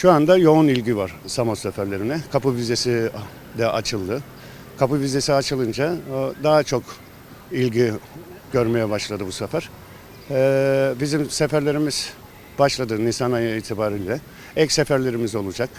Şu anda yoğun ilgi var Samos seferlerine. Kapı vizesi de açıldı. Kapı vizesi açılınca o, daha çok ilgi görmeye başladı bu sefer. Ee, bizim seferlerimiz başladı Nisan ayı itibariyle. Ek seferlerimiz olacak.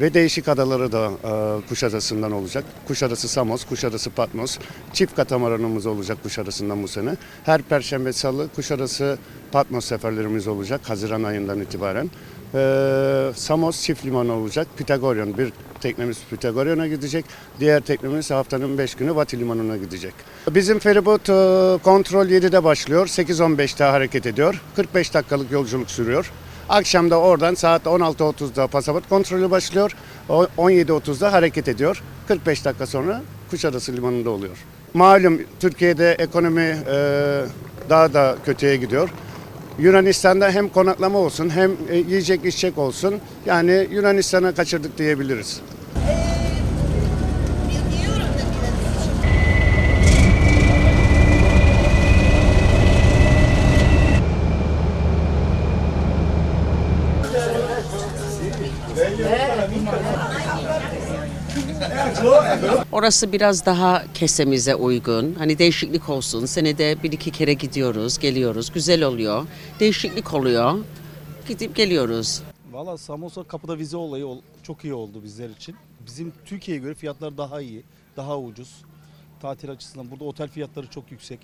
Ve değişik adaları da e, Kuşadası'ndan olacak. Kuşadası Samos, Kuşadası Patmos. Çift katamaranımız olacak Kuşadası'ndan bu sene. Her Perşembe Salı Kuşadası Patmos seferlerimiz olacak Haziran ayından itibaren. Ee, Samos çift limanı olacak. Pitagoryan bir teknemiz Pitagoryan'a gidecek. Diğer teknemiz haftanın 5 günü Vati Limanı'na gidecek. Bizim feribot e, kontrol 7'de başlıyor. 8.15'te hareket ediyor. 45 dakikalık yolculuk sürüyor. Akşam da oradan saat 16.30'da pasaport kontrolü başlıyor. O- 17.30'da hareket ediyor. 45 dakika sonra Kuşadası Limanı'nda oluyor. Malum Türkiye'de ekonomi e, daha da kötüye gidiyor. Yunanistan'da hem konaklama olsun hem e, yiyecek içecek olsun. Yani Yunanistan'a kaçırdık diyebiliriz. Da biraz. Orası biraz daha kesemize uygun. Hani değişiklik olsun. Senede bir iki kere gidiyoruz, geliyoruz. Güzel oluyor. Değişiklik oluyor. Gidip geliyoruz. Valla Samosa kapıda vize olayı ol- çok iyi oldu bizler için. Bizim Türkiye'ye göre fiyatlar daha iyi, daha ucuz. Tatil açısından burada otel fiyatları çok yüksek.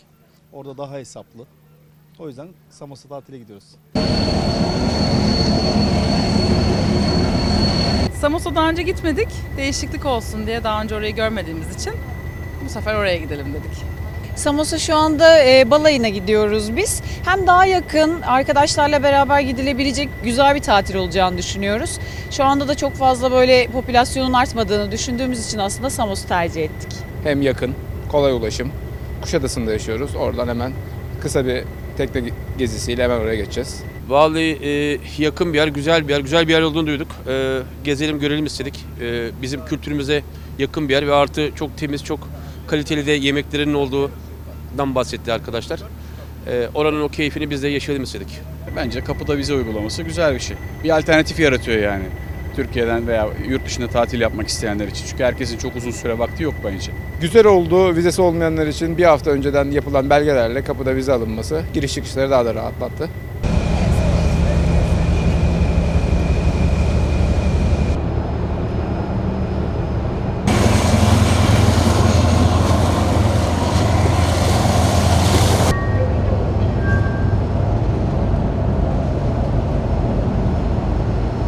Orada daha hesaplı. O yüzden Samosa tatile gidiyoruz. Samos'a daha önce gitmedik. Değişiklik olsun diye daha önce orayı görmediğimiz için bu sefer oraya gidelim dedik. Samos'a şu anda e, balayına gidiyoruz biz. Hem daha yakın arkadaşlarla beraber gidilebilecek güzel bir tatil olacağını düşünüyoruz. Şu anda da çok fazla böyle popülasyonun artmadığını düşündüğümüz için aslında Samos'u tercih ettik. Hem yakın, kolay ulaşım. Kuşadası'nda yaşıyoruz. Oradan hemen kısa bir tekne gezisiyle hemen oraya geçeceğiz. Vallahi e, yakın bir yer, güzel bir yer, güzel bir yer olduğunu duyduk. E, gezelim, görelim istedik. E, bizim kültürümüze yakın bir yer ve artı çok temiz, çok kaliteli de yemeklerinin olduğundan bahsetti arkadaşlar. E, oranın o keyfini biz de yaşayalım istedik. Bence kapıda vize uygulaması güzel bir şey. Bir alternatif yaratıyor yani. Türkiye'den veya yurt dışında tatil yapmak isteyenler için. Çünkü herkesin çok uzun süre vakti yok bence. Güzel oldu. Vizesi olmayanlar için bir hafta önceden yapılan belgelerle kapıda vize alınması giriş çıkışları daha da rahatlattı.